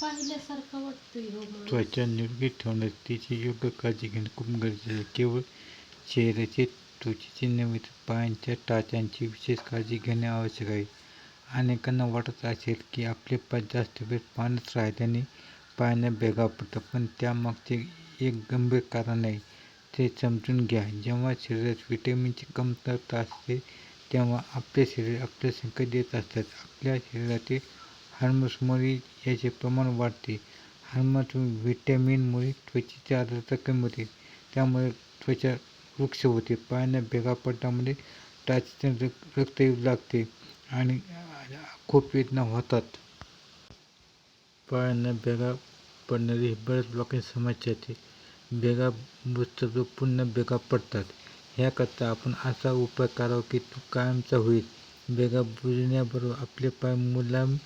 हो त्वचा निरोगी ठेवण्यास तिची योग्य काळजी घेणे खूप गरजेचे आहे. केवळ चेहऱ्याचे त्वचेचे नव्हे तर पायांच्या टाच्यांची विशेष काळजी घेणे आवश्यक आहे. अनेकांना वाटत असेल की आपले पाय जास्त वेळ पाण्यात राहिल्याने पायांना भेगा पडतात पण त्यामागचे एक गंभीर कारण आहे. ते समजून घ्या. जेव्हा शरीरात व्हिटॅमिनची कमतरता असते तेव्हा आपले शरीर आपले संकेत देत असतात. आपल्या शरीरातील हार्मोन्समुळे याचे प्रमाण वाढते. हार्मोन्स व्हिटॅमिनमुळे त्वचेची आर्द्रता कमी होते. त्यामुळे त्वचा वृक्ष होते. पायांना भेगा पडल्यामुळे टाचेचे रक्त येऊ लागते आणि खूप वेदना होतात. पायांना भेगा पडणारी ही बऱ्याच लोकांची समस्या येते. भेगा बुजतात पुन्हा भेगा पडतात. ह्याकरता आपण असा उपाय करावा की तो कायमचा होईल. भेगा बुजण्याबरोबर आपले पाय मुलायम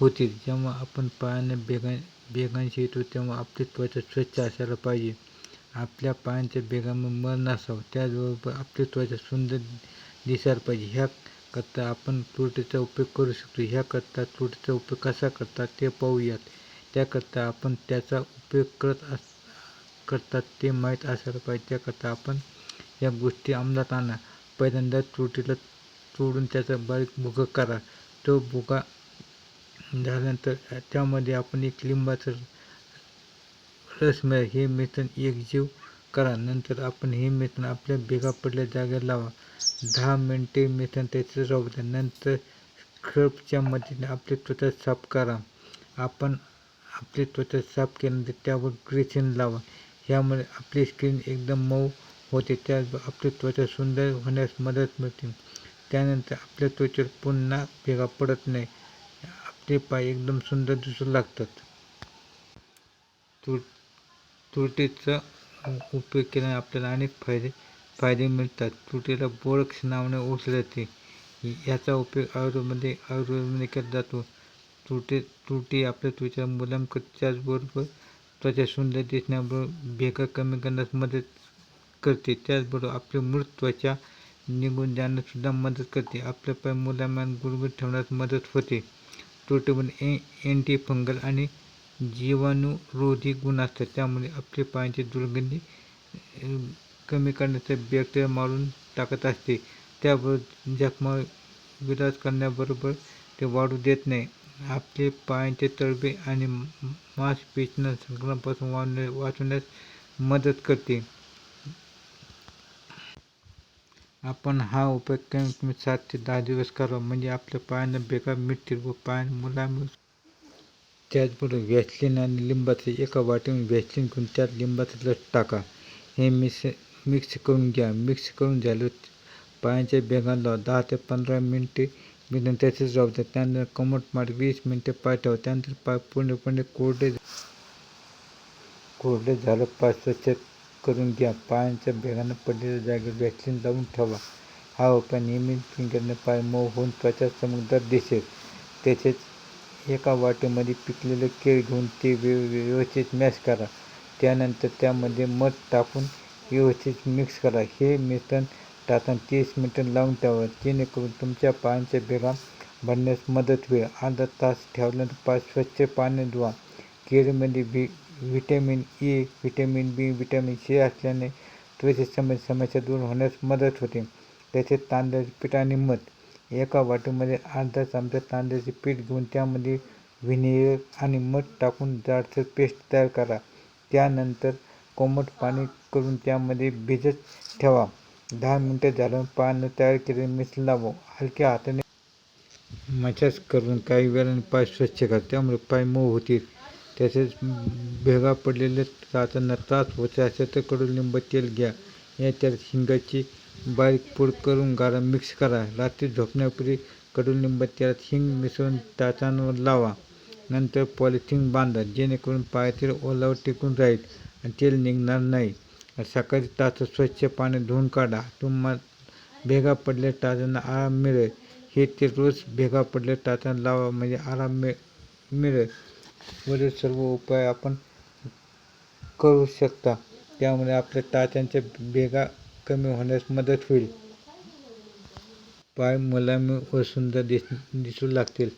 होतील जेव्हा आपण पायाने बेगा बेगांशी येतो तेव्हा आपली त्वचा स्वच्छ असायला पाहिजे. आपल्या पायांच्या भेगांमध्ये मळ नसावं त्याचबरोबर आपली त्वचा सुंदर दिसायला पाहिजे. ह्याकरता आपण तुरटीचा उपयोग करू शकतो. ह्याकरता तुरटीचा उपयोग कसा करतात ते पाहूयात. त्याकरता आपण त्याचा उपयोग करत अस करतात ते माहीत असायला पाहिजे. त्याकरता आपण या गोष्टी अंमलात आणा. पहिल्यांदा तुरटीला तोडून त्याचा बारीक भुगा करा. तो भुगा झाल्यानंतर त्यामध्ये आपण एक लिंबाचं रस मिळेल हे मिश्रण एकजीव करा. नंतर आपण हे मिश्रण आपल्या भेगा पडल्या जागेला लावा. दहा मिनटे मिश्रण त्याचं राहू द्या. नंतर स्क्रबच्या मदतीने आपली त्वचा साफ करा. आपण आपली त्वचा साफ केल्यानंतर त्यावर ग्रेसिन लावा. ह्यामुळे आपली स्किन एकदम मऊ होते. त्या आपली त्वचा सुंदर होण्यास मदत मिळते. त्यानंतर आपल्या त्वचेवर पुन्हा भेगा पडत नाही. ते पाय एकदम सुंदर दिसू लागतात. तु तुरटीचा उपयोग केल्याने आपल्याला अनेक फायदे फायदे मिळतात. तुरटीला बोळक्ष नावाने ओळखले जाते याचा उपयोग आयुर्वेदमध्ये आयुर्वेदमध्ये केला जातो. तुरटी तुरटी आपल्या त्वचा मुलायम त्याचबरोबर त्वचा सुंदर दिसण्याबरोबर भेगा कमी करण्यास मदत करते. त्याचबरोबर आपली मृत त्वचा निघून जाण्याससुद्धा मदत करते. आपले पाय मुलांना आणि ठेवण्यास मदत होते. तुरटीमध्ये ए अँटी फंगल आणि जीवाणुरोधी गुण असतात. त्यामुळे आपले पायांची दुर्गंधी कमी करण्याचा बॅक्टेरिया मारून टाकत असते. त्याबरोबर जखमा विलाज करण्याबरोबर ते वाढू देत नाही. आपले पायांचे तळवे आणि मांसपेशींना संक्रमणापासून वाढण्या वाचवण्यास मदत करते. आपण हा उपाय कमीत कमी सात ते दहा दिवस करावा. म्हणजे आपल्या पायांना बेकार मिटतील व पाय मुलायम त्याचबरोबर व्हॅसलिन आणि लिंबाचं एका वाटीवर व्हॅसलिन घेऊन त्यात लिंबाचं रस टाका. हे मिक्स मिक्स करून घ्या. मिक्स करून झालं पायांच्या बेगांना दहा ते पंधरा मिनटे बिना त्याचेच राहू द्या. त्यानंतर कमट माठ वीस मिनटे पाय ठेवा. त्यानंतर पाय पूर्णपणे कोरडे कोरडे झालं पाय स्वच्छ करून घ्या. पायांच्या भेगानं पडलेल्या जागेवर व्हॅक्सिन लावून ठेवा. हा उपाय नियमित फिंगरने पाय मऊ होऊन त्वचा चमकदार दिसेल. तसेच एका वाटेमध्ये पिकलेलं केळ घेऊन ते व्यवस्थित मॅश करा. त्यानंतर त्यामध्ये मध टाकून व्यवस्थित मिक्स करा. हे मिश्रण टाकून तीस मिनटं लावून ठेवा. जेणेकरून तुमच्या पायांच्या भेगा भरण्यास मदत होईल. अर्धा तास ठेवल्यानंतर पाय स्वच्छ पाणी धुवा. केळीमध्ये भी vitamin A vitamin B vitamin C असल्याने त्वचेसंबंधी समस्या दूर होण्यास मदत होते. तसेच तांदळाचे पीठ आणि मध. एका वाटीमध्ये अर्धा चमचा तांदळाचे पीठ घेऊन त्यामध्ये व्हिनेगर आणि मध टाकून जाडसर पेस्ट तयार करा. त्यानंतर कोमट पाणी करून त्यामध्ये भिजत ठेवा. दहा मिनटं झाल्यावर पानं तयार केलेले मिस लावा हलक्या हाताने मसाज करून काही वेळाने पाय स्वच्छ करा. त्यामुळे पाय मऊ होतील. तसेच भेगा पडलेले टाचांना त्रास होत असेल तर कडुलिंब तेल घ्या. या त्यात हिंगाची बारीक पूड करून गारा मिक्स करा. रात्री झोपण्यापूर्वी कडुलिंब तेलात हिंग मिसळून टाचांवर लावा. नंतर पॉलिथिन बांधा. जेणेकरून पायातील ओलावर टिकून राहील आणि तेल निघणार नाही. सकाळी टाचा स्वच्छ पाणी धुवून काढा. तुम्हाला भेगा पडल्या टाचांना आराम मिळेल. हे ते रोज भेगा पडल्या टाचांना लावा म्हणजे आराम मिळ मिळेल. वरील सर्व उपाय आपण करू शकता. त्यामुळे आपल्या टाच्यांच्या बेगा कमी होण्यास मदत होईल. पाय मुलामी व सुंदर दिस दिसू लागतील.